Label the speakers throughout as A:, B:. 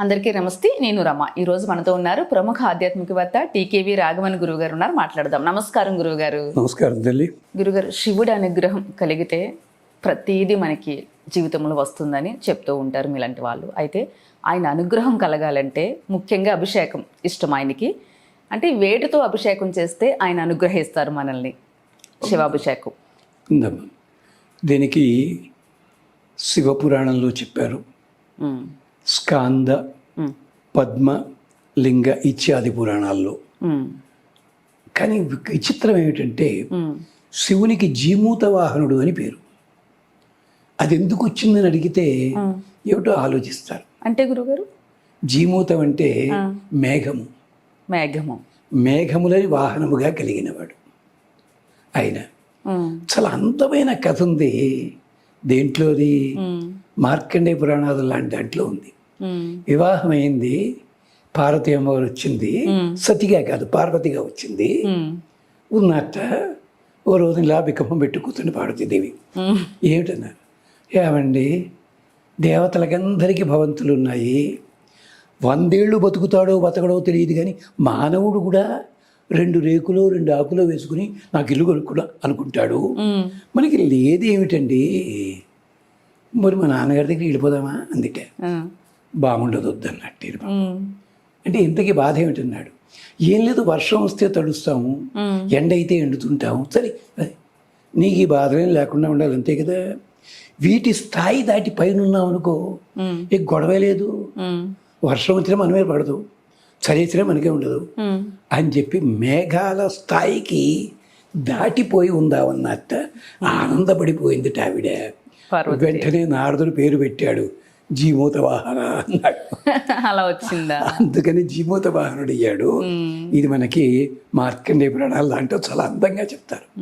A: అందరికీ నమస్తే నేను రమ. ఈ రోజు మనతో ఉన్నారు ప్రముఖ ఆధ్యాత్మికవేత్త టీకేవి రాఘవన్ గురువు గారు ఉన్నారు. మాట్లాడదాం. నమస్కారం గురువు గారు
B: నమస్కారం తల్లి
A: గురుగారు శివుడి అనుగ్రహం కలిగితే ప్రతిదీ మనకి జీవితంలో వస్తుందని చెప్తూ ఉంటారు మీలాంటి వాళ్ళు. అయితే ఆయన అనుగ్రహం కలగాలంటే ముఖ్యంగా అభిషేకం ఇష్టం ఆయనకి. అంటే వేటితో అభిషేకం చేస్తే ఆయన అనుగ్రహిస్తారు మనల్ని. శివాభిషేకం.
B: దీనికి శివపురాణంలో చెప్పారు. స్కాంద పద్మ లింగ ఇత్యాది పురాణాల్లో. కానీ విచిత్రం ఏమిటంటే శివునికి జీమూత వాహనుడు అని పేరు. అది ఎందుకు వచ్చిందని అడిగితే. ఏమిటో ఆలోచిస్తారు.
A: అంటే గురుగారు?
B: జీమూతం అంటే మేఘము.
A: మేఘము.
B: మేఘములని వాహనముగా కలిగినవాడు. ఆయన చాలా అందమైన కథ ఉంది. దేంట్లోది?
A: ఉమ్,
B: మార్కండేయ పురాణాలు లాంటి దాంట్లో ఉంది.
A: ఉమ్,
B: వివాహమైంది పార్వతి అమ్మవారు వచ్చింది సతిగా కాదు పార్వతిగా వచ్చింది. ఉన్నట్ట ఓ రోజు ఇలా బిక్కమం పెట్టి కూర్చుంది పార్వతీదేవి. ఏమిటన్నారు? ఏమండి? దేవతలకందరికీ భవంతులు ఉన్నాయి వందేళ్ళు బతుకుతాడో బతకడో తెలియదు కానీ మానవుడు కూడా రెండు రేకులో రెండు ఆకులో వేసుకుని నాకు ఇల్లు కొనుక్కున్నా అనుకుంటాడు. మనకి లేదు ఏమిటండి మరి మా నాన్నగారి దగ్గరికి వెళ్ళిపోదామా? అందుకే బాగుండదు వద్దన్నట్టు అంటే ఇంతకీ బాధ ఏమిటన్నాడు? ఏం లేదు వర్షం వస్తే తడుస్తాము. ఎండ అయితే ఎండుతుంటాము. సరే. నీకు ఈ బాధలేం లేకుండా ఉండాలి అంతే కదా? వీటి స్థాయి దాటి పైన ఉన్నాం అనుకో ఇక గొడవే లేదు. వర్షం వచ్చినా మనమే పడదు. చలి వచ్చినా మనకే ఉండదు. అని చెప్పి మేఘాల స్థాయికి దాటిపోయి ఉందామన్నట్ట ఆనందపడిపోయింది ఆవిడ.
A: పార్వతి
B: వెంటనే నారదుడు పేరు పెట్టాడు. జీమూత వాహన అన్నాడు.
A: అలా వచ్చిందా?
B: అందుకని జీమూత వాహనుడు అయ్యాడు ఇది మనకి మార్కండేయ పురాణాలు దాంట్లో చాలా అందంగా చెప్తారు.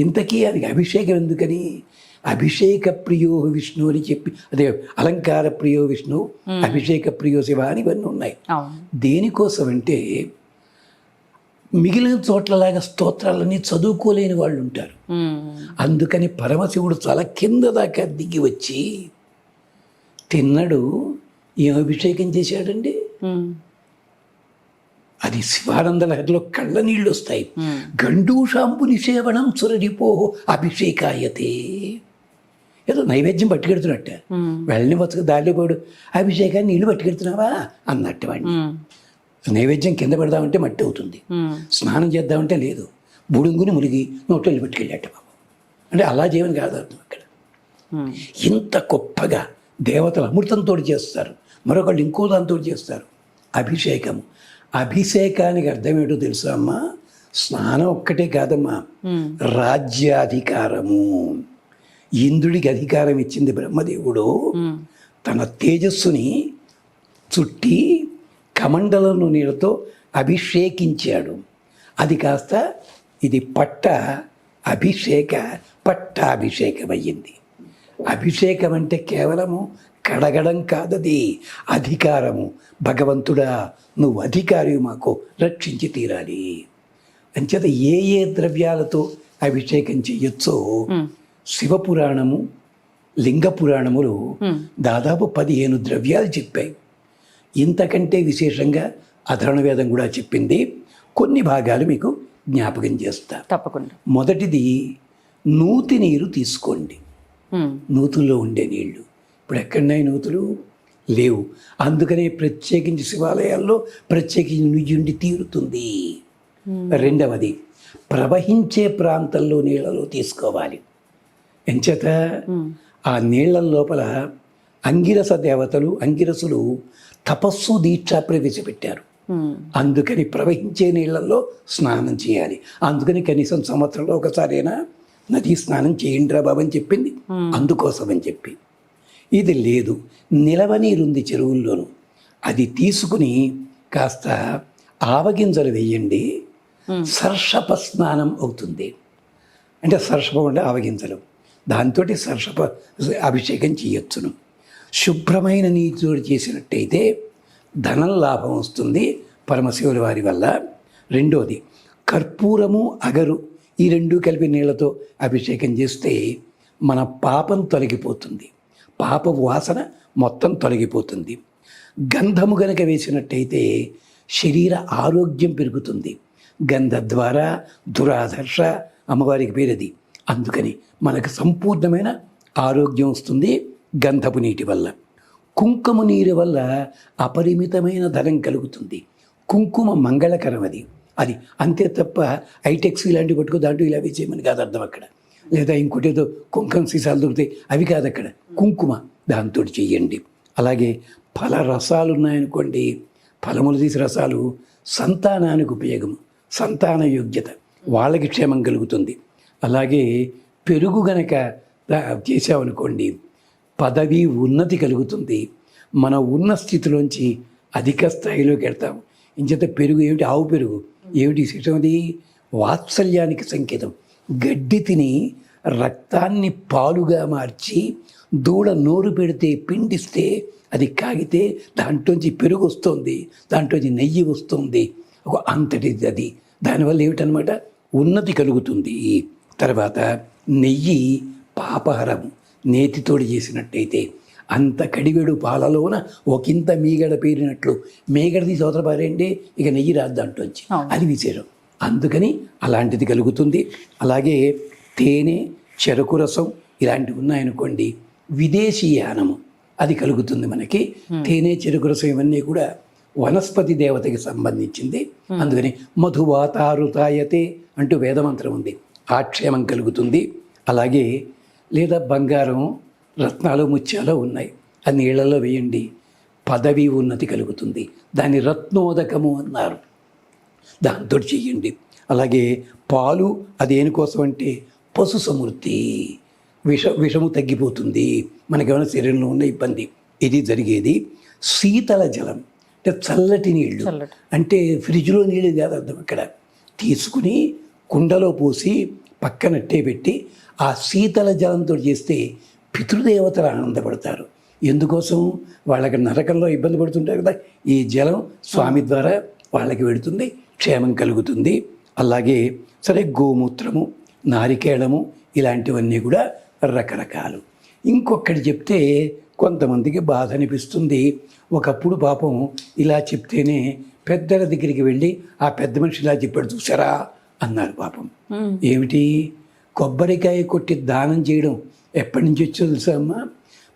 B: ఇంతకీ అది అభిషేకం ఎందుకని? అభిషేక ప్రియో విష్ణు అని చెప్పి అదే అలంకార ప్రియో విష్ణు అభిషేక ప్రియో శివ అని ఇవన్నీ ఉన్నాయి. దేనికోసం అంటే మిగిలిన చోట్లలాగా స్తోత్రాలన్నీ చదువుకోలేని వాళ్ళు ఉంటారు. అందుకని పరమశివుడు చాలా కింద దాకా దిగి వచ్చి తిన్నడు. ఏం అభిషేకం చేశాడండి? అది శివానంద లహరిలో కళ్ళ నీళ్ళు వస్తాయి గండూషాంపు నిషేవణం సురడిపో అభిషేకాయతే. ఏదో నైవేద్యం పట్టుకెడుతున్నట్ట. వెళ్ళని వచ్చక దారిలో పోడు. అభిషేకాన్ని నీళ్ళు పట్టుకెడుతున్నావా? అన్నట్టు వాడిని. నైవేద్యం కింద పెడదామంటే మట్టి అవుతుంది. స్నానం చేద్దామంటే లేదు. బుడుంగుని మునిగి నోట్లో పట్టుకెళ్ళాట బాబు. అంటే అలా చేయమని కాదు అర్థం అక్కడ. ఇంత గొప్పగా దేవతలు అమృతంతో చేస్తారు. మరొకళ్ళు ఇంకో దాంతో చేస్తారు. అభిషేకము. అభిషేకానికి అర్థం ఏంటో తెలుసా అమ్మా? స్నానం ఒక్కటే కాదమ్మా. రాజ్యాధికారము. ఇంద్రుడికి అధికారం ఇచ్చింది బ్రహ్మదేవుడు. తన తేజస్సుని చుట్టి కమండలను నీళ్ళతో అభిషేకించాడు. అది కాస్త ఇది పట్ట అభిషేక పట్టాభిషేకం అయ్యింది అభిషేకం అంటే కేవలము కడగడం కాదది అధికారము. భగవంతుడా నువ్వు అధికారి మాకు రక్షించి తీరాలి. అంచేత ఏ ఏ ద్రవ్యాలతో అభిషేకం చెయ్యొచ్చో
A: ఉమ్,
B: శివపురాణము లింగ పురాణములు దాదాపు పదిహేను ద్రవ్యాలు చెప్పాయి. ఇంతకంటే విశేషంగా అధర్ణ వేదం కూడా చెప్పింది. కొన్ని భాగాలు మీకు జ్ఞాపకం చేస్తా.
A: తప్పకుండా.
B: మొదటిది నూతి నీరు తీసుకోండి. నూతుల్లో ఉండే నీళ్ళు. ఇప్పుడు ఎక్కడున్నాయి నూతులు? లేవు. అందుకనే ప్రత్యేకించి శివాలయాల్లో ప్రత్యేకించి నుయ్యుండి తీరుతుంది. రెండవది ప్రవహించే ప్రాంతంలో నీళ్ళలో తీసుకోవాలి. ఎంచేత? ఆ నీళ్ళ లోపల అంగిరస దేవతలు అంగిరసులు తపస్సు దీక్ష ప్రవేశపెట్టారు.
A: ఉమ్,
B: అందుకని ప్రవహించే నీళ్ళల్లో స్నానం చేయాలి. అందుకని కనీసం సంవత్సరంలో ఒకసారైనా నదీ స్నానం చేయండిరా బాబు అని చెప్పింది. అందుకోసం అని చెప్పి. ఇది లేదు. నిలవ నీరుంది చెరువుల్లోనూ. అది తీసుకుని కాస్త ఆవగింజలు వేయండి. సర్షప స్నానం అవుతుంది. అంటే సర్షపం అంటే ఆవగింజలు. దాంతో సర్షప అభిషేకం చేయొచ్చును. శుభ్రమైన నీతితోడు చేసినట్టయితే ధనం లాభం వస్తుంది పరమశివుని వారి వల్ల. రెండోది కర్పూరము అగరు ఈ రెండు కలిపి నీళ్ళతో అభిషేకం చేస్తే మన పాపం తొలగిపోతుంది. పాప వాసన మొత్తం తొలగిపోతుంది. గంధము గనక వేసినట్టయితే శరీర ఆరోగ్యం పెరుగుతుంది. గంధ ద్వారా దురాదర్శ అమ్మవారికి పేరది. అందుకని మనకు సంపూర్ణమైన ఆరోగ్యం వస్తుంది. గంధపు నీటి వల్ల. కుంకుమ నీరు వల్ల అపరిమితమైన ధనం కలుగుతుంది. కుంకుమ మంగళకరం అది. అది అంతే తప్ప ఐటెక్స్ ఇలాంటివి పట్టుకో దాంట్లో ఇలా చేయమని కాదు అర్థం అక్కడ. లేదా ఇంకోటి ఏదో కుంకుమ సీసాలు దొరుకుతాయి అవి కాదు అక్కడ. కుంకుమ దాంతో చెయ్యండి. అలాగే ఫల రసాలు ఉన్నాయనుకోండి ఫలములు తీసి రసాలు సంతానానికి ఉపయోగం సంతాన యోగ్యత వాళ్ళకి క్షేమం కలుగుతుంది. అలాగే పెరుగు గనక దా- చేసామనుకోండి పదవి ఉన్నతి కలుగుతుంది. మన ఉన్న స్థితిలోంచి అధిక స్థాయిలోకి వెళ్తాం. ఇంచేత పెరుగు ఏమిటి? ఆవు పెరుగు. ఏమిటి? అది వాత్సల్యానికి సంకేతం. గడ్డి తిని రక్తాన్ని పాలుగా మార్చి దూడ నోరు పెడితే పిండిస్తే అది కాగితే దాంట్లోంచి పెరుగు వస్తుంది. దాంట్లోంచి నెయ్యి వస్తుంది. ఒక అంతటిది అది. దానివల్ల ఏమిటనమాట? ఉన్నతి కలుగుతుంది. తర్వాత నెయ్యి పాపహరం. నేతితోడి చేసినట్టయితే అంత కడివెడు పాలలోన ఒకంత మీగడ పేరినట్లు మేగడ తీసి అవతల పారేయండి ఇక నెయ్యి రాదు దాంట్లోంచి
A: అవును.
B: అది విశేషం అందుకని అలాంటిది కలుగుతుంది. అలాగే తేనె చెరకు రసం ఇలాంటివి ఉన్నాయనుకోండి విదేశీయానము అది కలుగుతుంది మనకి. తేనె చెరుకు రసం ఇవన్నీ కూడా వనస్పతి దేవతకి సంబంధించింది. అందుకని మధువాతారుతాయతే అంటూ వేదమంత్రం ఉంది. ఆ క్షేమం కలుగుతుంది. అలాగే లేదా బంగారం రత్నాలు ముత్యాలు ఉన్నాయి. అది నీళ్ళలో వేయండి. పదవి ఉన్నతి కలుగుతుంది. దాన్ని రత్నోదకము అన్నారు. దాంతో చెయ్యండి అలాగే పాలు అదేనికోసం అంటే పశు సమృద్ధి. విష విషము తగ్గిపోతుంది. మనకేమైనా శరీరంలో ఉన్న ఇబ్బంది. ఇది జరిగేది శీతల జలం అంటే చల్లటి
A: నీళ్ళు.
B: అంటే ఫ్రిడ్జ్లో నీళ్ళు కాదు అర్థం అక్కడ తీసుకుని కుండలో పోసి పక్కనట్టే పెట్టి ఆ శీతల జలంతో చేస్తే పితృదేవతలు ఆనందపడతారు. ఎందుకోసం? వాళ్ళకి నరకంలో ఇబ్బంది పడుతుంటారు కదా. ఈ జలం స్వామి ద్వారా వాళ్ళకి వెడుతుంది క్షేమం కలుగుతుంది. అలాగే సరే గోమూత్రము నారికేళము ఇలాంటివన్నీ కూడా రకరకాలు. ఇంకొకటి చెప్తే కొంతమందికి బాధ అనిపిస్తుంది. ఒకప్పుడు పాపం ఇలా చెప్తేనే పెద్దల దగ్గరికి వెళ్ళి ఆ పెద్ద మనిషి ఇలా చెప్పాడు చూసారా అన్నారు పాపం. ఏమిటి? కొబ్బరికాయ కొట్టి దానం చేయడం ఎప్పటి నుంచి వచ్చో అమ్మా?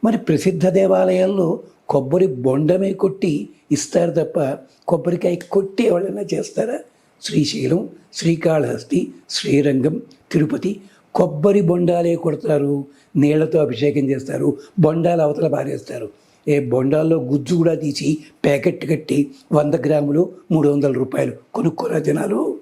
B: మరి ప్రసిద్ధ దేవాలయాల్లో కొబ్బరి బొండమే కొట్టి ఇస్తారు తప్ప కొబ్బరికాయ కొట్టి ఎవరైనా చేస్తారా? శ్రీశైలం శ్రీకాళహస్తి శ్రీరంగం తిరుపతి కొబ్బరి బొండాలే కొడతారు. నీళ్ళతో అభిషేకం చేస్తారు. బొండాలు అవతల పారేస్తారు. ఏ బొండాల్లో గుజ్జు కూడా తీసి ప్యాకెట్ కట్టి వంద గ్రాములు మూడు వందల రూపాయలు కొనుక్కోరా జనాలు?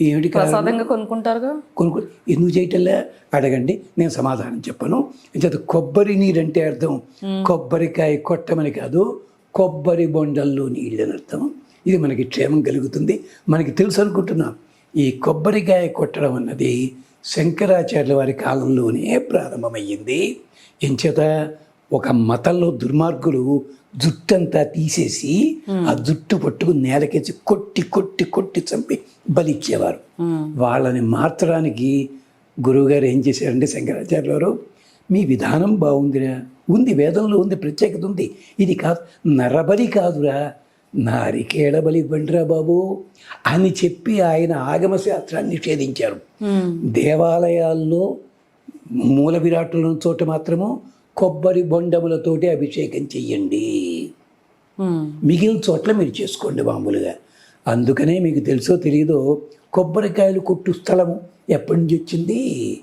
B: ఏమిటి?
A: ప్రసాదంగా కొనుక్కుంటారుగా?
B: కొనుక్కో ఎందుకు చేయటంలే? అడగండి నేను సమాధానం చెప్పను. ఇంత కొబ్బరి నీరు అంటే అర్థం. కొబ్బరికాయ కొట్టమని కాదు కొబ్బరి బొండల్లో నీళ్ళు అని అర్థం. ఇది మనకి క్షేమం కలుగుతుంది. మనకి తెలుసు అనుకుంటున్నాం. ఈ కొబ్బరికాయ కొట్టడం అన్నది శంకరాచార్యుల వారి కాలంలోనే ప్రారంభమయ్యింది. ఎంచేత ఒక మతంలో దుర్మార్గులు జుట్టంతా తీసేసి ఆ జుట్టు పట్టుకు నేలకేసి కొట్టి కొట్టి కొట్టి చంపి బలిచ్చేవారు వాళ్ళని మార్చడానికి గురువుగారు ఏం చేశారంటే శంకరాచార్యుల వారు మీ విధానం బాగుందిరా ఉంది వేదంలో ఉంది ప్రత్యేకత ఉంది. ఇది కాదు నరబలి కాదురా నారికేళ బలి ఇవ్వండిరా బాబు అని చెప్పి ఆయన ఆగమ శాస్త్రాన్ని నిషేధించారు. దేవాలయాల్లో మూల విరాట్టుల చోట మాత్రము కొబ్బరి బొండములతోటి అభిషేకం చెయ్యండి. మిగిలిన చోట్ల మీరు చేసుకోండి మామూలుగా. అందుకనే మీకు తెలుసో తెలియదో కొబ్బరికాయలు కొట్టు స్థలము ఎప్పటి నుంచి వచ్చింది?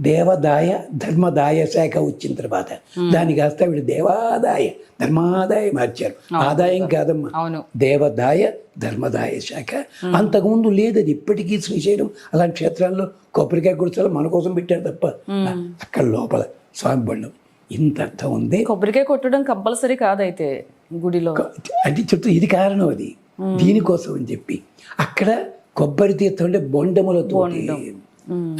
B: దేవదాయ ధర్మదాయ శాఖ వచ్చిన తర్వాత. దాని కాస్త వీడు దేవాదాయ ధర్మాదాయ మార్చారు. ఆదాయం కాదమ్మా. దేవదాయ ధర్మదాయ శాఖ. అంతకుముందు లేదు అది ఇప్పటికీ శ్రీశైలం అలాంటి క్షేత్రాల్లో కొబ్బరికాయ గుడిచాలు మన కోసం పెట్టారు తప్ప. అక్కడ లోపల స్వామి బండం ఇంత అర్థం ఉంది?
A: కొబ్బరికాయ కొట్టడం కంపల్సరీ కాదైతే గుడిలో.
B: అంటే చెప్తా ఇది కారణం అది. దీనికోసం అని చెప్పి. అక్కడ కొబ్బరి తీర్థం అంటే బొండములతో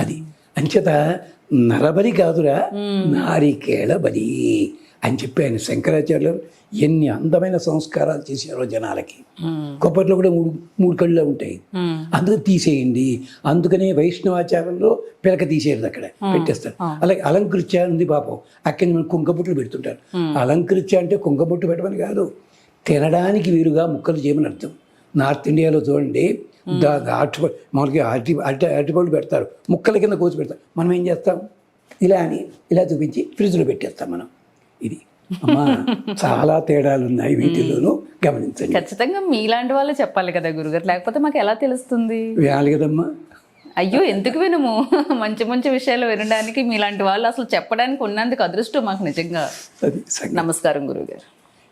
B: అది. అంచేత నరబలి కాదురా. నారికేళ బలి. అని చెప్పి ఆయన శంకరాచార్యులు ఎన్ని అందమైన సంస్కారాలు చేశారో జనాలకి. కొప్పట్లో కూడా మూడు మూడు కళ్ళు ఉంటాయి. అందుకు తీసేయండి. అందుకనే వైష్ణవాచారంలో పిలక తీసేయరు అక్కడ పెట్టేస్తారు. అలాగే అలంకృత్య ఉంది పాపం అక్కడి నుంచి కుంకబుట్లు పెడుతుంటారు. అలంకృత్య అంటే కుంకబుట్టు పెట్టమని కాదు తినడానికి వీలుగా ముక్కలు చేయమని అర్థం. నార్త్ ఇండియాలో చూడండి అరటిపళ్ళు మామూలుగా అరటి అరటి అరటిపళ్ళు పెడతారు. ముక్కల కింద కోసి పెడతారు. మనం ఏం చేస్తాం? ఇలా అని ఇలా చూపించి ఫ్రిడ్జ్లో పెట్టేస్తాం మనం. ఇది. అమ్మా చాలా తేడాలు ఉన్నాయి వీటిలోనూ గమనించండి.
A: ఖచ్చితంగా మీలాంటి వాళ్ళే చెప్పాలి కదా గురుగారు. లేకపోతే మాకు ఎలా తెలుస్తుంది?
B: వేయాలి కదమ్మా.
A: అయ్యో ఎందుకు వినము? మంచి మంచి విషయాలు వినడానికి మీలాంటి వాళ్ళు అసలు చెప్పడానికి ఉన్నందుకు అదృష్టం మాకు నిజంగా. నమస్కారం గురుగారు.